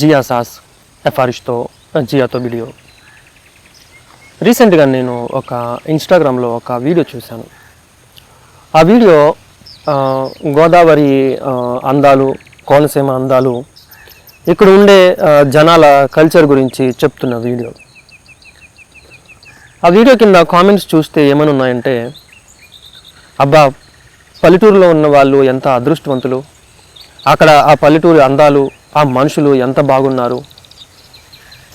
జియా సాస్ ఎఫారిష్తో జియాతో వీడియో. రీసెంట్గా నేను ఒక ఇన్స్టాగ్రామ్లో ఒక వీడియో చూశాను. ఆ వీడియో గోదావరి అందాలు కోనసీమ అందాలు ఇక్కడ ఉండే జనాల కల్చర్ గురించి చెప్తున్న వీడియో. ఆ వీడియో కింద కామెంట్స్ చూస్తే ఏమని ఉన్నాయంటే అబ్బా పల్లెటూరులో ఉన్న వాళ్ళు ఎంత అదృష్టవంతులు అక్కడ ఆ పల్లెటూరి అందాలు ఆ మనుషులు ఎంత బాగున్నారు?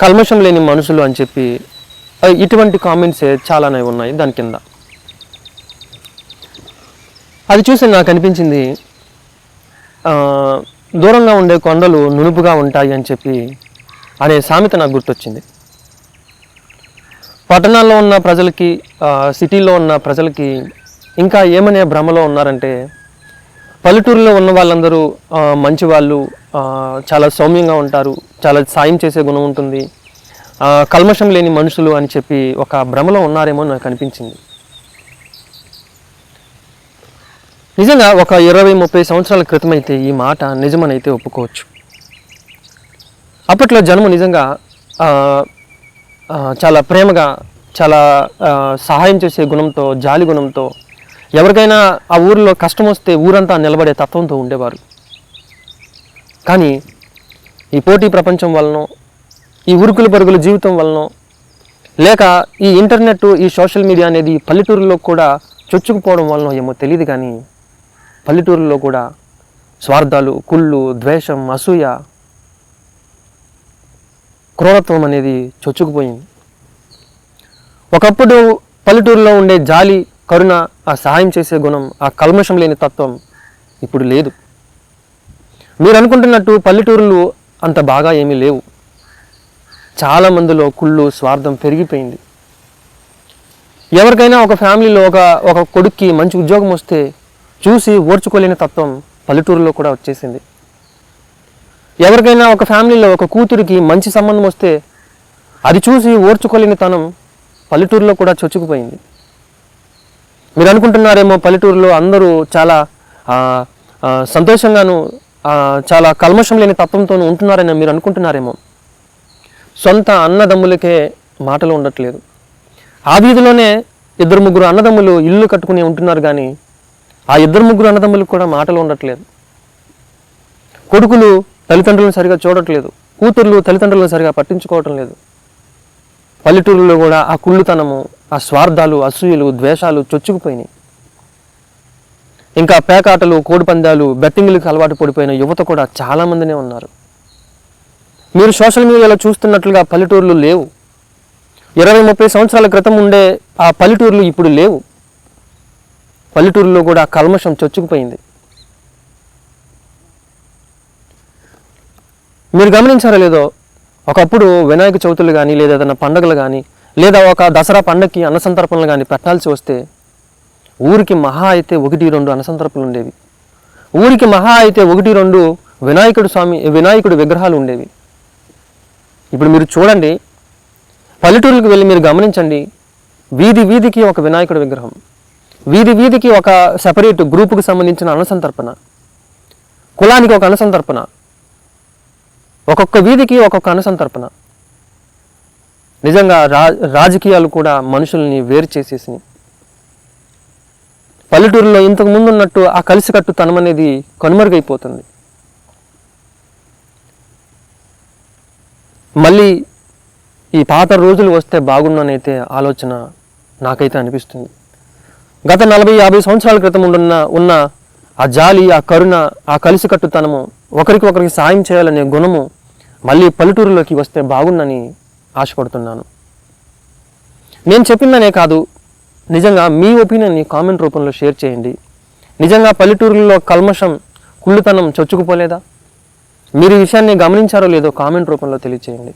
కల్మషం లేని మనుషులు అని చెప్పి ఇటువంటి కామెంట్సే చాలానే ఉన్నాయి దాని కింద. అది చూసి నాకు అనిపించింది దూరంగా ఉండే కొండలు నునుపుగా ఉంటాయి అని చెప్పి అనే సామెత నాకు గుర్తొచ్చింది. పట్టణాల్లో ఉన్న ప్రజలకి సిటీలో ఉన్న ప్రజలకి ఇంకా ఏమనే భ్రమలో ఉన్నారంటే పల్లెటూరులో ఉన్న వాళ్ళందరూ మంచి వాళ్ళు చాలా సౌమ్యంగా ఉంటారు చాలా సాయం చేసే గుణం ఉంటుంది. కల్మషం లేని మనుషులు అని చెప్పి ఒక భ్రమలో ఉన్నారేమో నాకు అనిపించింది. నిజంగా ఒక ఇరవై ముప్పై సంవత్సరాల క్రితమైతే ఈ మాట నిజమనైతే ఒప్పుకోవచ్చు. అప్పట్లో జనము నిజంగా చాలా ప్రేమగా చాలా సహాయం చేసే గుణంతో జాలి గుణంతో ఎవరికైనా ఆ ఊరిలో కష్టం వస్తే ఊరంతా నిలబడే తత్వంతో ఉండేవారు. కానీ ఈ పోటీ ప్రపంచం వలనో ఈ ఉరుకుల పరుగుల జీవితం వలనో లేక ఈ ఇంటర్నెట్ ఈ సోషల్ మీడియా అనేది పల్లెటూరులో కూడా చొచ్చుకుపోవడం వలన ఏమో తెలియదు కానీ పల్లెటూరులో కూడా స్వార్థాలు కుళ్ళు ద్వేషం అసూయ క్రూరత్వం అనేది చొచ్చుకుపోయింది. ఒకప్పుడు పల్లెటూరులో ఉండే జాలి కరుణ ఆ సహాయం చేసే గుణం ఆ కల్మషం లేని తత్వం ఇప్పుడు లేదు. మీరు అనుకుంటున్నట్టు పల్లెటూరులు అంత బాగా ఏమీ లేవు. చాలా మందిలో కుళ్ళు స్వార్థం పెరిగిపోయింది. ఎవరికైనా ఒక ఫ్యామిలీలో ఒక ఒక కొడుక్కి మంచి ఉద్యోగం వస్తే చూసి ఓర్చుకోలేని తత్వం పల్లెటూరులో కూడా వచ్చేసింది. ఎవరికైనా ఒక ఫ్యామిలీలో ఒక కూతురికి మంచి సంబంధం వస్తే అది చూసి ఓర్చుకోలేని తనం పల్లెటూరులో కూడా చొచ్చుకుపోయింది. మీరు అనుకుంటున్నారేమో పల్లెటూరులో అందరూ చాలా సంతోషంగాను చాలా కల్మషం లేని తత్వంతో ఉంటున్నారని మీరు అనుకుంటున్నారేమో. సొంత అన్నదమ్ములకే మాటలు ఉండట్లేదు. ఆ వీధిలోనే ఇద్దరు ముగ్గురు అన్నదమ్ములు ఇల్లు కట్టుకుని ఉంటున్నారు కానీ ఆ ఇద్దరు ముగ్గురు అన్నదమ్ములకు కూడా మాటలు ఉండట్లేదు. కొడుకులు తల్లిదండ్రులను సరిగా చూడట్లేదు. కూతుర్లు తల్లిదండ్రులను సరిగా పట్టించుకోవటం లేదు. పల్లెటూరులో కూడా ఆ కుళ్ళుతనము ఆ స్వార్థాలు అసూయలు ద్వేషాలు చొచ్చుకుపోయినాయి. ఇంకా పేకాటలు కోడిపందాలు బెట్టింగ్లకు అలవాటు పడిపోయిన యువత కూడా చాలా మందినే ఉన్నారు. మీరు సోషల్ మీడియాలో చూస్తున్నట్లుగా పల్లెటూర్లు లేవు. ఇరవై ముప్పై సంవత్సరాల క్రితం ఉండే ఆ పల్లెటూర్లు ఇప్పుడు లేవు. పల్లెటూరులో కూడా కల్మషం చొచ్చుకుపోయింది. మీరు గమనించారో లేదో ఒకప్పుడు వినాయక చవితులు కానీ లేదా ఏదైనా పండుగలు కానీ లేదా ఒక దసరా పండగకి అన్నసంతర్పణలు కానీ పెట్టాల్సి వస్తే ఊరికి మహా అయితే ఒకటి రెండు అన్నసంతర్పణలు ఉండేవి. ఊరికి మహా అయితే ఒకటి రెండు వినాయకుడు స్వామి వినాయకుడి విగ్రహాలు ఉండేవి. ఇప్పుడు మీరు చూడండి పల్లెటూరులకు వెళ్ళి మీరు గమనించండి వీధి వీధికి ఒక వినాయకుడి విగ్రహం వీధి వీధికి ఒక సెపరేట్ గ్రూపుకు సంబంధించిన అన్నసంతర్పణ కులానికి ఒక అన్నసంతర్పణ ఒక్కొక్క వీధికి ఒక్కొక్క అన్నసంతర్పణ నిజంగా రా రాజకీయాలు కూడా మనుషుల్ని వేరు చేసేసినాయి. పల్లెటూరులో ఇంతకు ముందు ఉన్నట్టు ఆ కలిసికట్టు తనం అనేది కనుమరుగైపోతుంది. మళ్ళీ ఈ పాత రోజులు వస్తే బాగుండనైతే ఆలోచన నాకైతే అనిపిస్తుంది. గత నలభై యాభై సంవత్సరాల క్రితం ఉన్న ఉన్న ఆ జాలి ఆ కరుణ ఆ కలిసికట్టుతనము ఒకరికి ఒకరికి సాయం చేయాలనే గుణము మళ్ళీ పల్లెటూరులోకి వస్తే బాగుండని ఆశపడుతున్నాను. నేను చెప్పిందనే కాదు నిజంగా మీ ఒపీనియన్ని కామెంట్ రూపంలో షేర్ చేయండి. నిజంగా పల్లెటూరులో కల్మషం కుళ్ళుతనం చొచ్చుకుపోలేదా? మీరు ఈ విషయాన్ని గమనించారో లేదో కామెంట్ రూపంలో తెలియచేయండి.